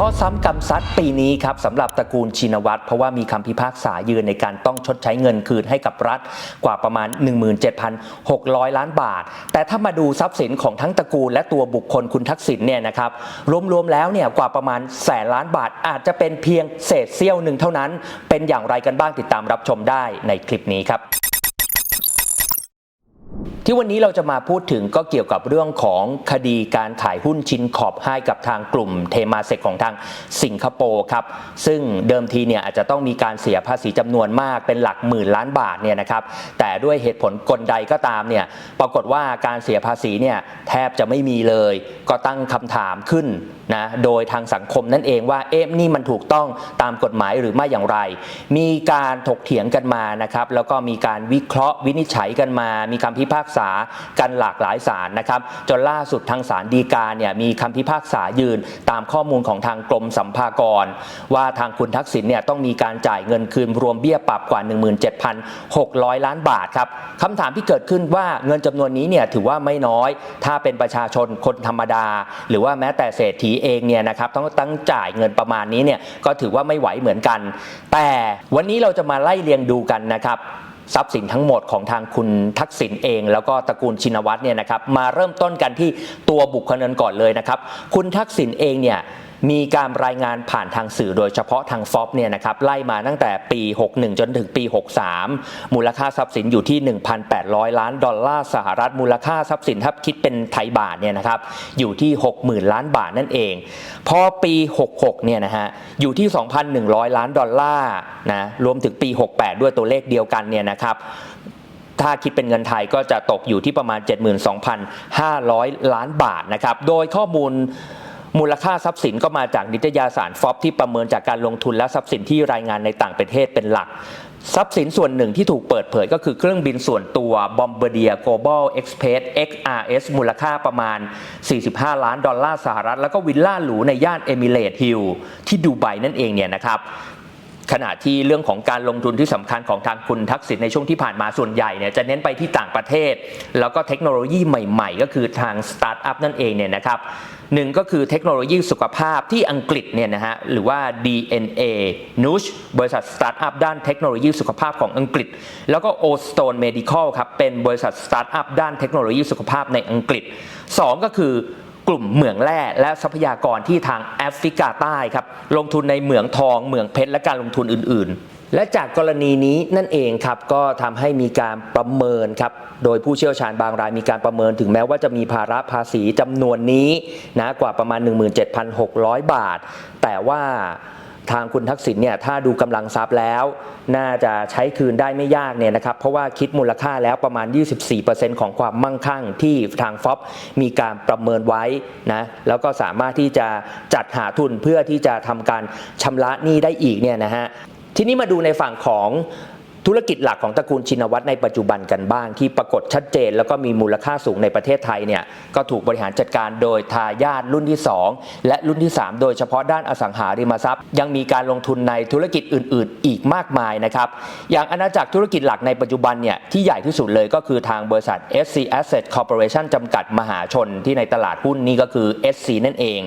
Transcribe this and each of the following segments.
ข้อซ้ำกรรมซัดปีนี้ครับสำหรับตระกูลชินวัตรเพราะว่ามีคำพิพากษายืนในการต้องชดใช้เงินคืนให้กับรัฐกว่าประมาณ 17,600 ล้านบาท แต่ถ้ามาดูทรัพย์สินของทั้งตระกูลและตัวบุคคลคุณทักษิณเนี่ยนะครับรวมๆแล้วเนี่ยกว่าประมาณแสนล้านบาท อาจจะเป็นเพียงเศษเสี้ยวหนึ่งเท่านั้น เป็นอย่างไรกันบ้างติดตามรับชมได้ในคลิปนี้ครับ ที่วันนี้เราจะมาพูดถึงก็เกี่ยวกับเรื่องของคดีการขายหุ้นชินขอบให้กับทางกลุ่มเทมาเซกของทางสิงคโปร์ครับ ซึ่งเดิมทีเนี่ยอาจจะต้องมีการเสียภาษีจำนวนมากเป็นหลักหมื่นล้านบาทเนี่ยนะครับ แต่ด้วยเหตุผลกลใดก็ตามเนี่ยปรากฏว่าการเสียภาษีเนี่ยแทบจะไม่มีเลย ก็ตั้งคำถามขึ้นนะโดยทางสังคมนั่นเองว่าเอ๊ะนี่มันถูกต้องตามกฎหมายหรือไม่อย่างไร มีการถกเถียงกันมานะครับแล้วก็มีการวิเคราะห์วินิจฉัยกันมา มีคำพิพากษากันหลากหลายศาลนะครับ จนล่าสุดทางศาลฎีกาเนี่ยมีคำพิพากษายืนตามข้อมูลของทางกรมสัมภากร ว่าทางคุณทักษิณเนี่ยต้องมีการจ่ายเงินคืนรวมเบี้ยปรับกว่า 17,600 ล้านบาทครับคำถามที่เกิดขึ้นว่าเงินจำนวนนี้เนี่ยถือว่าไม่น้อย ถ้าเป็นประชาชนคนธรรมดา หรือว่าแม้แต่เศรษฐีเองเนี่ยนะครับต้องตั้งจ่ายเงินประมาณนี้เนี่ยก็ถือว่าไม่ไหวเหมือนกัน แต่วันนี้เราจะมาไล่เรียงดูกันนะครับ ทรัพย์สินทั้งหมดของทางคุณทักษิณเอง แล้วก็ตระกูลชินวัตรเนี่ยนะครับมาเริ่มต้นกันที่ตัวบุคคลนั้นก่อนเลยนะครับ คุณทักษิณเองเนี่ย มีการรายงานผ่านทางสื่อโดยเฉพาะทางฟอบเนี่ยนะครับไล่มาตั้งแต่ปี 61 จนถึงปี 63 มูลค่าทรัพย์สินอยู่ที่ 1,800 ล้านดอลลาร์สหรัฐมูลค่าทรัพย์สินถ้าคิดเป็นไทยบาทเนี่ยนะครับอยู่ที่ 60,000 ล้านบาทนั่นเอง พอปี 66 เนี่ยนะฮะอยู่ที่ 2,100 ล้านดอลลาร์นะรวมถึงปี 68 ด้วยตัวเลขเดียวกันเนี่ยนะครับถ้าคิดเป็นเงินไทยก็จะตกอยู่ที่ประมาณ 72,500 ล้านบาทนะครับ โดยข้อมูล มูลค่าทรัพย์สินก็มาจากนิตยสารฟอบที่ประเมินจากการลงทุนและทรัพย์สินที่รายงานในต่างประเทศเป็นหลัก ทรัพย์สินส่วนหนึ่งที่ถูกเปิดเผยก็คือเครื่องบินส่วนตัว Bombardier Global Express XRS มูลค่าประมาณ 45 ล้านดอลลาร์สหรัฐ แล้วก็วิลล่าหรูในย่านเอมิเรตฮิลที่ดูไบนั่นเองเนี่ยนะครับ ขณะที่เรื่องของการลงทุนที่สำคัญของทางคุณทักษิณในช่วงที่ผ่านมาส่วนใหญ่เนี่ยจะเน้นไปที่ต่างประเทศ แล้วก็เทคโนโลยีใหม่ๆ ก็คือทางสตาร์ทอัพนั่นเองเนี่ยนะครับหนึ่งก็คือเทคโนโลยีสุขภาพที่อังกฤษเนี่ยนะฮะหรือว่า DNA n u s h บริษัทสตาร์ทอัพด้านเทคโนโลยีสุขภาพของอังกฤษ แล้วก็ o s t o n e Medical ครับเป็นบริษัทสตาร์ทอัพด้านเทคโนโลยีสุขภาพในอังกฤษสองก็คือ กลุ่มเหมืองแร่และทรัพยากรที่ทางแอฟริกาใต้ครับลงทุนในเหมืองทองเหมืองเพชรและการลงทุนอื่น ๆและจากกรณีนี้นั่นเองครับก็ทำให้มีการประเมินครับโดยผู้เชี่ยวชาญบางรายมีการประเมินถึงแม้ว่าจะมีภาระภาษีจำนวนนี้นะกว่าประมาณ 17,600 บาท แต่ว่า ทางคุณทักษิณเนี่ยถ้าดูกำลังทรัพย์แล้ว น่าจะใช้คืนได้ไม่ยากเนี่ยนะครับเพราะว่าคิดมูลค่าแล้วประมาณ 24%ของความมั่งคั่งที่ทางฟอบมีการประเมินไว้นะแล้วก็สามารถที่จะจัดหาทุนเพื่อที่จะทำการชำระหนี้ได้อีกเนี่ยนะฮะทีนี้มาดูในฝั่งของ ธุรกิจหลักของตระกูลชินวัตรในปัจจุบันกันบ้าง ที่ปรากฏชัดเจน แล้วก็มีมูลค่าสูงในประเทศไทยเนี่ยก็ถูกบริหารจัดการโดยทายาทรุ่นที่ 2 และรุ่นที่ 3 โดยเฉพาะด้านอสังหาริมทรัพย์ ยังมีการลงทุนในธุรกิจอื่น ๆ อีกมากมายนะครับอย่างอาณาจักรธุรกิจหลักในปัจจุบันเนี่ยที่ใหญ่ที่สุดเลยก็คือทางบริษัท SC Asset Corporation จำกัดมหาชนที่ในตลาดหุ้นนี่ก็คือ SC นั่นเอง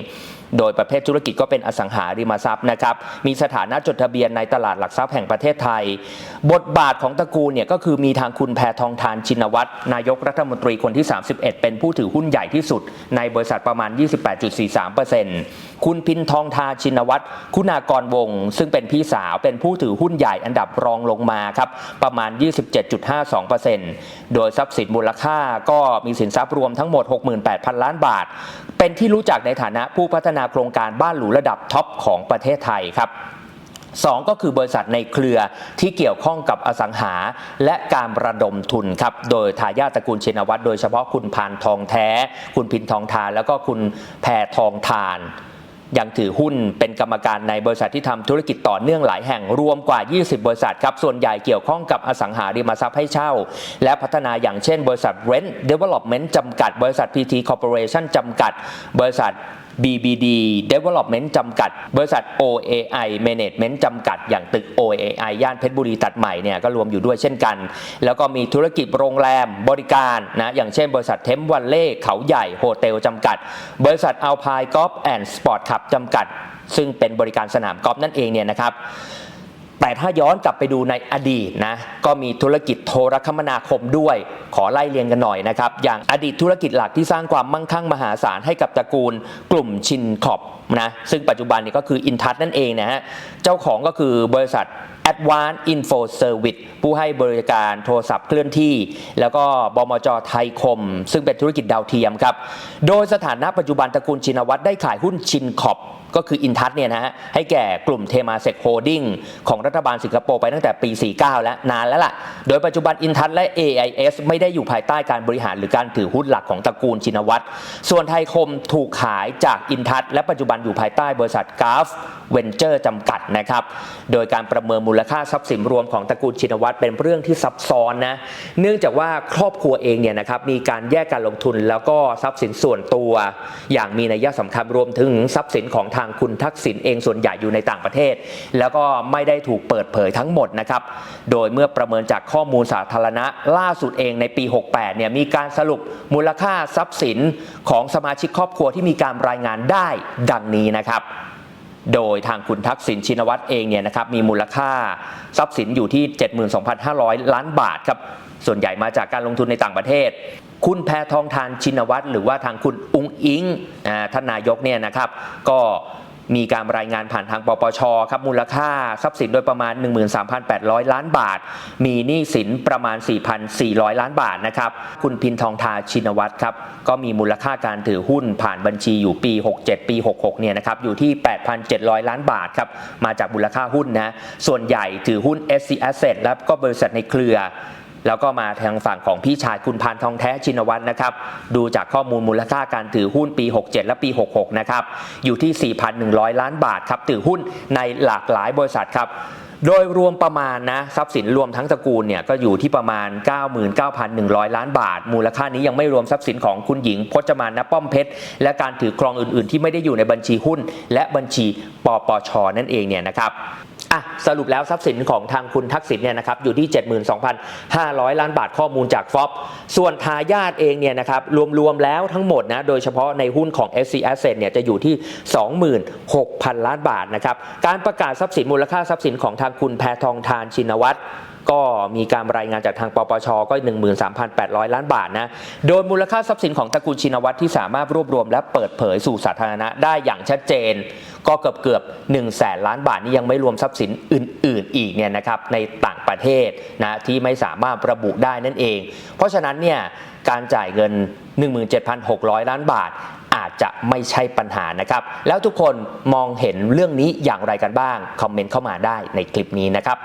โดยประเภทธุรกิจก็เป็นอสังหาริมทรัพย์นะครับ มีสถานะจดทะเบียนในตลาดหลักทรัพย์แห่งประเทศไทย บทบาทของตระกูลเนี่ยก็คือมีทางคุณแพทองทานชินวัตรนายกรัฐมนตรีคนที่ 31 เป็นผู้ถือหุ้นใหญ่ที่สุด ในบริษัทประมาณ 28.43%คุณพินทองทาชินวัตรคุณากรวง ซึ่งเป็นพี่สาวเป็นผู้ถือหุ้นใหญ่อันดับรองลงมาครับประมาณ 27.52%โดยทรัพย์สินมูลค่าก็มีสินทรัพย์รวมทั้งหมด 68,000 ล้านบาท เป็นที่รู้จักในฐานะผู้พัฒนาโครงการบ้านหรูระดับท็อปของประเทศไทยครับสองก็คือบริษัทในเครือที่เกี่ยวข้องกับอสังหา และการระดมทุนครับ โดยทายาทตระกูลชินวัตรโดยเฉพาะคุณพานทองแท้ คุณพินทองทาน แล้วก็คุณแพรทองทาน ยังถือหุ้นเป็นกรรมการในบริษัทที่ทำธุรกิจต่อเนื่องหลายแห่งรวมกว่า 20 บริษัทครับ ส่วนใหญ่เกี่ยวข้องกับอสังหาริมทรัพย์ให้เช่า และพัฒนาอย่างเช่น บริษัท Rent Development จำกัด บริษัท PT Corporation จำกัด บริษัท BBD Development จำกัด บริษัท OAI Management จำกัด อย่างตึก OAI ย่านเพชรบุรีตัดใหม่เนี่ยก็รวมอยู่ด้วยเช่นกัน แล้วก็มีธุรกิจโรงแรมบริการนะอย่างเช่นบริษัทเทมวันเล่เขาใหญ่โฮเทลจำกัด บริษัทอัลพายกอล์ฟแอนด์สปอร์ตคลับจำกัด ซึ่งเป็นบริการสนามกอล์ฟนั่นเองเนี่ยนะครับ แต่ถ้าย้อนกลับไปดูในอดีตนะก็มีธุรกิจโทรคมนาคมด้วย ขอไล่เรียงกันหน่อยนะครับอย่างอดีตธุรกิจหลักที่สร้างความมั่งคั่งมหาศาลให้กับตระกูลกลุ่มชินขอบนะซึ่งปัจจุบันนี้ก็คืออินทัศนั่นเองนะฮะเจ้าของก็คือบริษัท Advanced Info Service ผู้ให้บริการโทรศัพท์เคลื่อนที่ แล้วก็บมจไทยคม ซึ่งเป็นธุรกิจดาวเทียมครับ โดยสถานะปัจจุบันตระกูลชินวัตรได้ขายหุ้นชินขอบ ก็คืออินทัศเนี่ยนะฮะให้แก่กลุ่มเทมาเซกโฮดิ้งของรัฐบาลสิงคโปร์ไปตั้งแต่ปี 49 แล้วนานแล้วล่ะ โดยปัจจุบันอินทัศและ AIS ไม่ได้อยู่ภายใต้การบริหารหรือการถือหุ้นหลักของตระกูลชินวัตร ส่วนไทยคมถูกขายจากอินทัศและปัจจุบันอยู่ภายใต้บริษัทกราฟเวนเจอร์จำกัดนะครับ โดยการประเมินมูลค่าทรัพย์สินรวมของตระกูลชินวัตรเป็นเรื่องที่ซับซ้อนนะ เนื่องจากว่าครอบครัวเองเนี่ยนะครับมีการแยกการลงทุนแล้วก็ทรัพย์สินส่วนตัว อย่างมีนัยสำคัญรวมถึงทรัพย์สินของทางคุณทักษิณเองส่วนใหญ่อยู่ในต่างประเทศ แล้วก็ไม่ได้ถูกเปิดเผยทั้งหมดนะครับ โดยเมื่อประเมินจากข้อมูลสาธารณะล่าสุดเองในปี 68 เนี่ยมีการสรุปมูลค่าทรัพย์สินของสมาชิกครอบครัวที่มีการรายงานได้ดังนี้นะครับ โดยทางคุณทักษิณชินวัตรเองเนี่ยนะครับมีมูลค่าทรัพย์สินอยู่ที่ 72,500 ล้านบาทครับส่วนใหญ่มาจากการลงทุนในต่างประเทศ คุณแพทองทานชินวัตรหรือว่าทางคุณอุงอิงท่านนายกเนี่ยนะครับ ก็ มีการรายงานผ่านทางปปชครับมูลค่าทรัพย์สินโดยประมาณ 13,800 ล้านบาท มีหนี้สินประมาณ 4,400 ล้านบาทนะครับคุณพินทองทาชินวัตรครับก็มีมูลค่าการถือหุ้นผ่านบัญชีอยู่ปี 67 ปี 66 เนี่ยนะครับอยู่ที่ 8,700 ล้านบาทครับมาจากมูลค่าหุ้นนะส่วนใหญ่ถือหุ้น SC Asset แล้วก็บริษัทในเครือ แล้วก็มาทางฝั่งของพี่ชายคุณพานทองแท้ชินวัตรนะครับ ดูจากข้อมูลมูลค่าการถือหุ้นปี 67 และปี 66 นะครับ อยู่ที่ 4,100 ล้านบาทครับ ถือหุ้นในหลากหลายบริษัทครับโดยรวมประมาณนะทรัพย์สินรวมทั้งตระกูลเนี่ยก็อยู่ที่ประมาณ 99,100 ล้านบาท มูลค่านี้ยังไม่รวมทรัพย์สินของคุณหญิงพจมานณป้อมเพชร และการถือครองอื่นๆ ที่ไม่ได้อยู่ในบัญชีหุ้น และบัญชีปปชนั่นเองเนี่ยนะครับ อะสรุปแล้วทรัพย์สินของทางคุณทักษิณเนี่ยนะครับอยู่ที่ 72,500 ล้านบาทข้อมูลจากฟอบส่วนทายาทเองเนี่ยนะครับรวมๆแล้วทั้งหมดนะโดยเฉพาะในหุ้นของ SC Asset เนี่ยจะอยู่ที่ 26,000 ล้านบาทนะครับการประกาศทรัพย์สินมูลค่าทรัพย์สินของทางคุณแพทองทานชินวัตร ก็มีการรายงานจากทางปปชก็ 13,800 ล้านบาทนะ โดยมูลค่าทรัพย์สินของตระกูลชินวัตรที่สามารถรวบรวมและเปิดเผยสู่สาธารณะได้อย่างชัดเจน ก็เกือบเกือบ1แสนล้านบาทนี่ยังไม่รวมทรัพย์สินอื่น ๆ อีกเนี่ยนะครับในต่างประเทศนะที่ไม่สามารถระบุได้นั่นเอง เพราะฉะนั้นเนี่ยการจ่ายเงิน 17,600 ล้านบาทอาจจะไม่ใช่ปัญหานะครับ แล้วทุกคนมองเห็นเรื่องนี้อย่างไรกันบ้าง คอมเมนต์เข้ามาได้ในคลิปนี้นะครับ